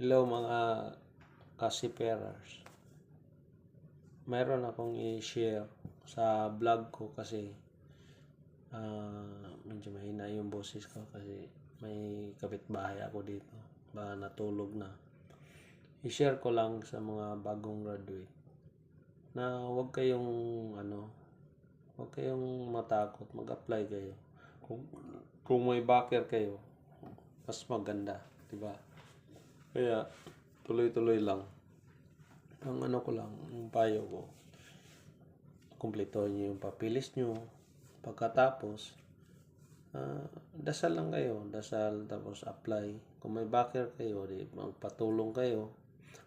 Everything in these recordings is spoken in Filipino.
Hello mga kasiperers. Mayroon akong i-share sa vlog ko kasi ah, medyo mahina yung boses ko kasi may kapitbahay ako dito. Baka natulog na. I-share ko lang sa mga bagong graduate na huwag kayong ano, huwag kayong matakot, mag-apply kayo. Kung, kung may backer kayo, mas maganda, di ba? Kaya tuloy-tuloy lang. Ang ano ko lang, yung payo ko, kumpleto niyo yung papilis niyo. Pagkatapos, ah, dasal lang kayo. Dasal, tapos apply. Kung may backer kayo, di magpatulong kayo.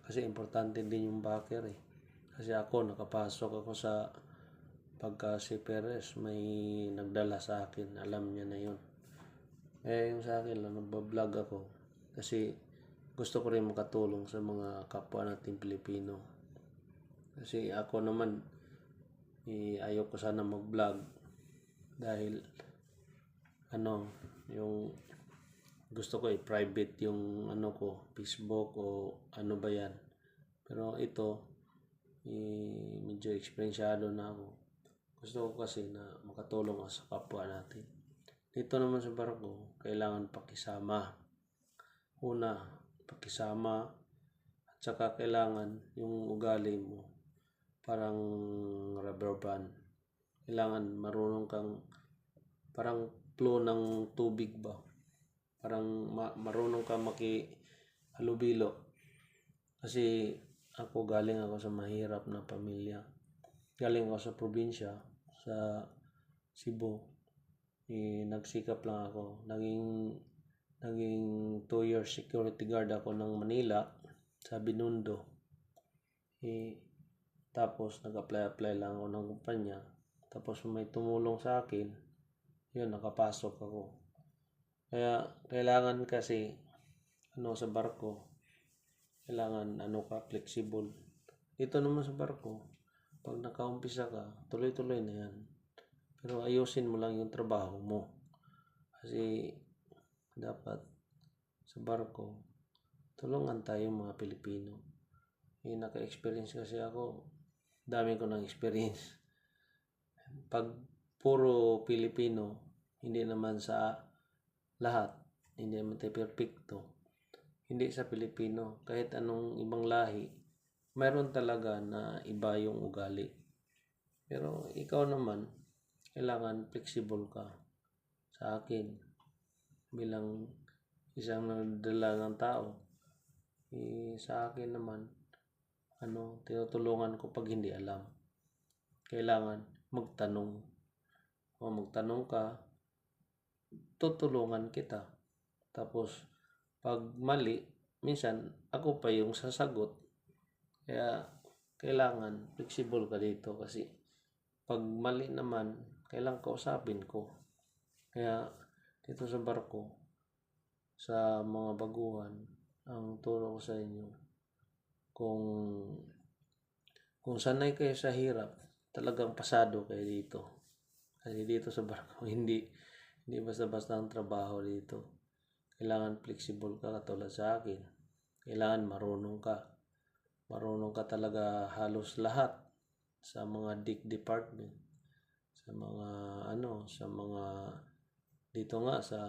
Kasi importante din yung backer eh. Kasi ako, nakapasok ako sa pagka si Perez, may nagdala sa akin. Alam niya na yun. Eh, yung sa akin lang, nagbablog ako. Kasi gusto ko rin makatulong sa mga kapwa nating Pilipino. Kasi ako naman, eh, ayaw ko sana mag-vlog dahil ano, yung gusto ko i-private yung ano ko, Facebook o ano ba yan. Pero ito, eh, medyo eksperensyado na ako. Gusto ko kasi na makatulong ako sa kapwa natin. Dito naman sa barko, kailangan pakisama. Una, pakisama at saka kailangan yung ugali mo parang rubber band. Kailangan marunong kang parang flow ng tubig ba. Parang ma- marunong kang maki halubilo. Kasi ako galing ako sa mahirap na pamilya. Galing ako sa probinsya, sa Cebu. Eh, nagsikap lang ako. Naging naging 2 years security guard ako ng Manila sa Binondo. Eh, tapos nag-apply-apply lang ako ng kumpanya. Tapos may tumulong sa akin, yun, nakapasok ako. Kaya kailangan kasi ano sa barko, kailangan ano ka, flexible. Dito naman sa barko, pag nakaumpisa ka, tuloy-tuloy na yan. Pero ayusin mo lang yung trabaho mo. Kasi dapat sa barko, tulungan tayo mga Pilipino. Eh, naka-experience kasi ako. Dami ko ng experience. Pag puro Pilipino, hindi naman sa lahat, hindi naman tayo perfecto. Hindi sa Pilipino, kahit anong ibang lahi, mayroon talaga na iba yung ugali. Pero ikaw naman, kailangan flexible ka sa akin bilang isang nagdala ng tao. Eh, sa akin naman, ano, tinutulungan ko pag hindi alam. Kailangan magtanong. O magtanong ka, tutulungan kita. Tapos, pag mali, minsan, ako pa yung sasagot. Kaya, kailangan flexible ka dito kasi pag mali naman, kailangan kausapin ko. Kaya, dito sa barko, sa mga baguhan, ang turo ko sa inyo, kung kung sanay kayo sa hirap, talagang pasado kayo dito. Kasi dito sa barko, hindi hindi basta-basta ang trabaho dito. Kailangan flexible ka katulad sa akin. Kailangan marunong ka. Marunong ka talaga halos lahat sa mga dick department. Sa mga ano, sa mga dito nga sa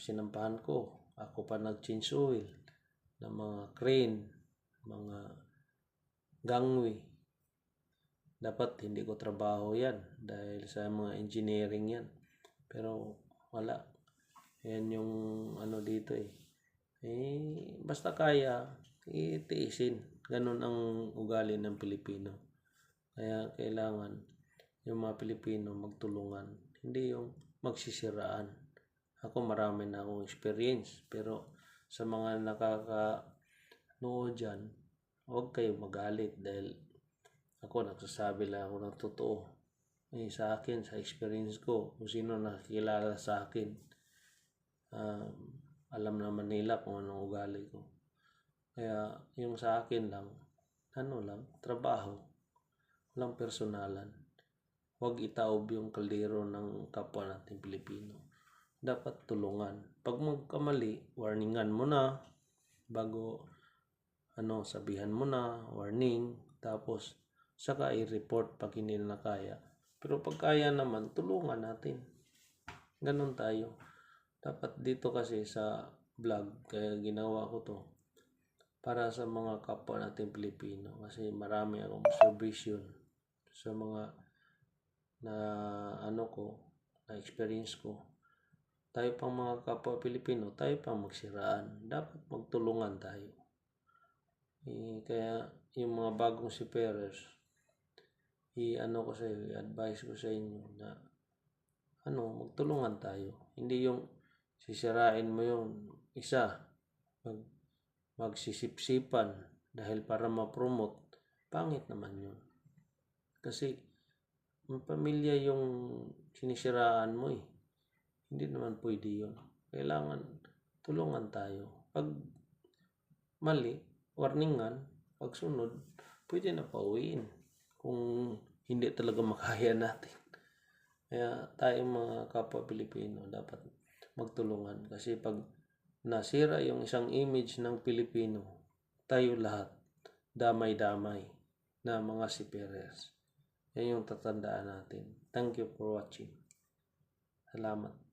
sinampahan ko, ako pa nag-change oil ng mga crane, mga gangway. Dapat hindi ko trabaho yan dahil sa mga engineering yan. Pero wala. Yan yung ano dito eh. Eh, basta kaya, itiisin. Ganun ang ugali ng Pilipino. Kaya kailangan yung mga Pilipino magtulungan. Hindi yung magsisiraan. Ako marami na akong experience. Pero sa mga nakaka-nood dyan, huwag kayo magalit dahil ako nagsasabi lang ako ng totoo. Eh, sa akin, sa experience ko, kung sino nakikilala sa akin, um, alam naman nila kung anong ugali ko. Kaya yung sa akin lang, ano lang, trabaho. Walang personalan. Huwag itaob yung kaldero ng kapwa natin Pilipino. Dapat tulungan. Pag magkamali, warningan mo na bago ano, sabihan mo na, warning, tapos saka i-report pag hindi na kaya. Pero pag kaya naman, tulungan natin. Ganon tayo. Dapat dito kasi sa vlog, kaya ginawa ko to para sa mga kapwa natin Pilipino kasi marami akong observation sa mga na ano ko na experience ko. Tayo pang mga kapwa Pilipino tayo pang magsiraan. Dapat magtulungan tayo. Eh, kaya yung mga bagong siperers i-ano ko sa i-advise ko sa inyo na ano magtulungan tayo. Hindi yung sisirain mo yung isa mag magsisipsipan dahil para ma-promote, pangit naman yun. Kasi, ang pamilya yung sinisiraan mo eh. Hindi naman pwede yun. Kailangan tulungan tayo. Pag mali, warningan, pag sunod, pwede na pauwiin. Kung hindi talaga makaya natin. Kaya tayong mga kapwa Pilipino dapat magtulungan. Kasi pag nasira yung isang image ng Pilipino, tayo lahat, damay-damay na mga siperes. Yan yung tatandaan natin. Thank you for watching. Salamat.